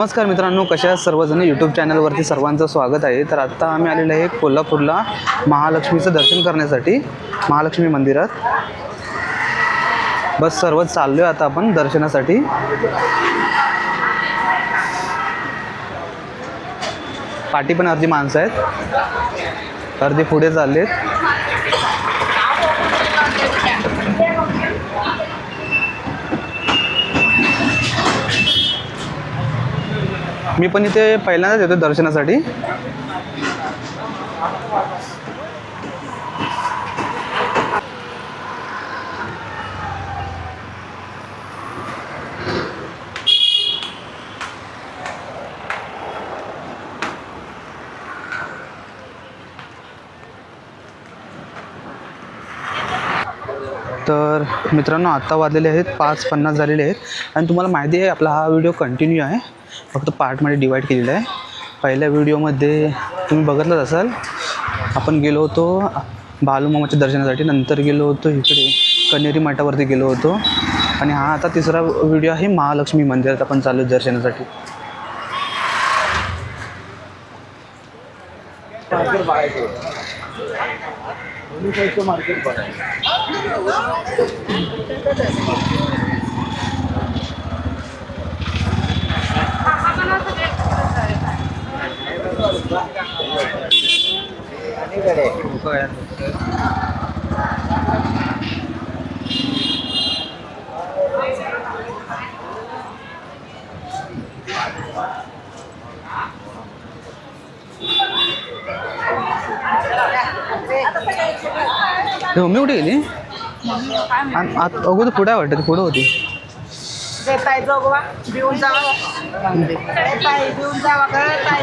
नमस्कार मित्रांनो कशा सर्वजण? यूट्यूब चॅनलवरती सर्वांचं स्वागत आहे. तर आत्ता आम्ही आलेलो आहे कोल्हापूरला महालक्ष्मीचं दर्शन करण्यासाठी महालक्ष्मी मंदिरात. बस सर्वच चाललो आहे आता आपण दर्शनासाठी. पाठी पण अर्धी माणसं आहेत. अर्धी पुढे चाललेत. मी पण इथे पहिल्यांदाच येतो दर्शनासाठी. तर मित्रांनो आत्ता वाजलेले आहेत पाच पन्नास झालेले आहेत. आणि तुम्हाला माहिती आहे आपला हा व्हिडिओ कंटिन्यू आहे. फक्त पार्टमध्ये डिवाईड केलेलं आहे. पहिल्या व्हिडिओमध्ये तुम्ही बघितलंच असाल आपण गेलो होतो बालूमामाच्या दर्शनासाठी. नंतर गेलो होतो इकडे कनेरी मठावरती गेलो होतो. आणि हा आता तिसरा व्हिडिओ आहे महालक्ष्मी मंदिरात आपण चालू आहे दर्शनासाठी. मार्केट हे मम्मी कुठे गेली? अगोदर पुढे आहे वाटतं पुढं होती. ताई जोगवा भिवून जावा. ताई भिवून जावा ताई.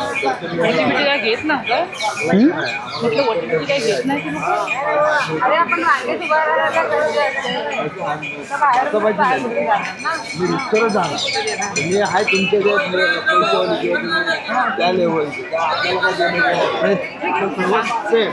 काय घेत ना हम्म? म्हटलं वटी काय घेत नाही की लोकं? अरे आपण रांगेत उभा राहायला गरज असते. तर बाहेर बाहेर कुठे जाणार ना? मी रिस्कवर जाणार मी आहे तुमच्या त्या लेवलचे त्या आपल्याला काय देणं घेणं सेम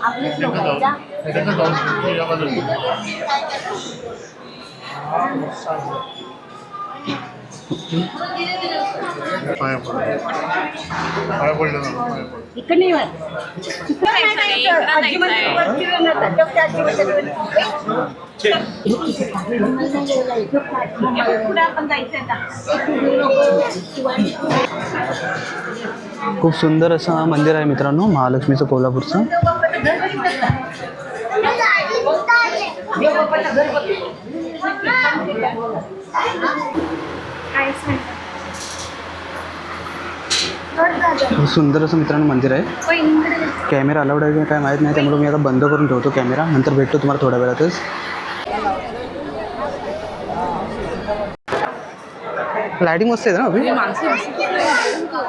앞에 들어가자. 내가 너무 좋게 일하거든. 아, 못 살아. खूप सुंदर असं मंदिर आहे मित्रांनो महालक्ष्मीचं कोल्हापूरचं. खूप सुंदर असं मित्रांनो मंदिर आहे. कॅमेरा अलाउड आहे की काय माहीत नाही त्यामुळे मी आता बंद करून ठेवतो कॅमेरा. नंतर भेटतो तुम्हाला थोड्या वेळातच. लायटिंग मस्त आहे ना अभि?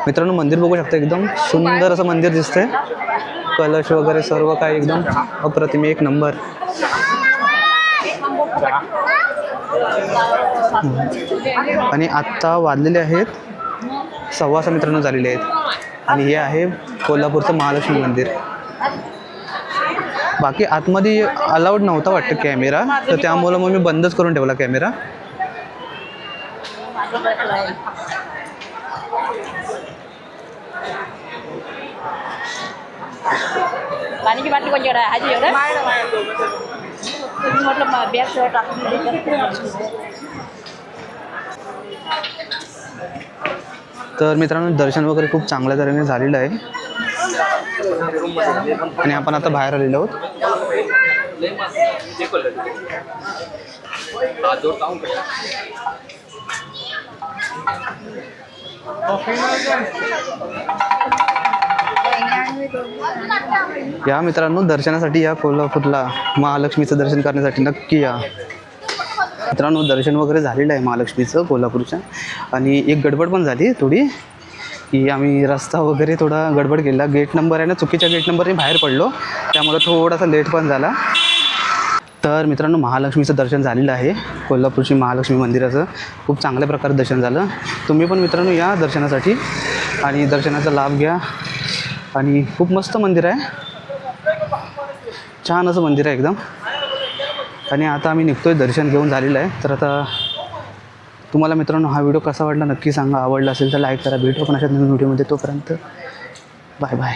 मित्रांनो मंदिर बघू शकता एकदम सुंदर असं मंदिर दिसतंय. कलश वगैरे सर्व काय एकदम अप्रतिम एक नंबर. आणि आत्ता वाजलेले आहेत. सव्वासा मित्रांनो झालेले आहेत. आणि हे आहे कोल्हापूरचं महालक्ष्मी मंदिर. बाकी आतमध्ये अलाउड नव्हता वाटतं कॅमेरा. तर त्यामुळं मग मी बंदच करून ठेवला कॅमेरा. पाण्याची बाटली हाजी एवढं? म्हटलं बॅग टाकून तर मित्रांनो दर्शन वगैरे खूप चांगल्या तऱ्हेने झालेलं आहे. आणि आपण आता बाहेर आलेलो आहोत. या मित्रांनो दर्शनासाठी या कोल्हापूरला महालक्ष्मीचं दर्शन करण्यासाठी नक्की या. मित्रांनो दर्शन वगैरे झालेलं आहे महालक्ष्मीचं कोल्हापूरच्या. आणि एक गडबड पण झाली थोडी की आम्ही रस्ता वगैरे थोडा गडबड केला. गेट नंबर आहे ना चुकीच्या गेट नंबरने बाहेर पडलो. त्यामुळे थोडासा लेट पण झाला. तर मित्रांनो महालक्ष्मीचं दर्शन झालेलं आहे. कोल्हापूरची महालक्ष्मी मंदिराचं खूप चांगल्या प्रकारे दर्शन झालं. तुम्ही पण मित्रांनो या दर्शनासाठी आणि दर्शनाचा लाभ घ्या. आणि खूप मस्त मंदिर आहे. छान असं मंदिर आहे एकदम. आणि आता आम्ही निघतो आहे दर्शन घेऊन झालेलं आहे. तर आता तुम्हाला मित्रांनो हा व्हिडिओ कसा वाटला नक्की सांगा. आवडला असेल तर लाईक करा. भेटू पण अशा नवीन व्हिडिओमध्ये तोपर्यंत बाय बाय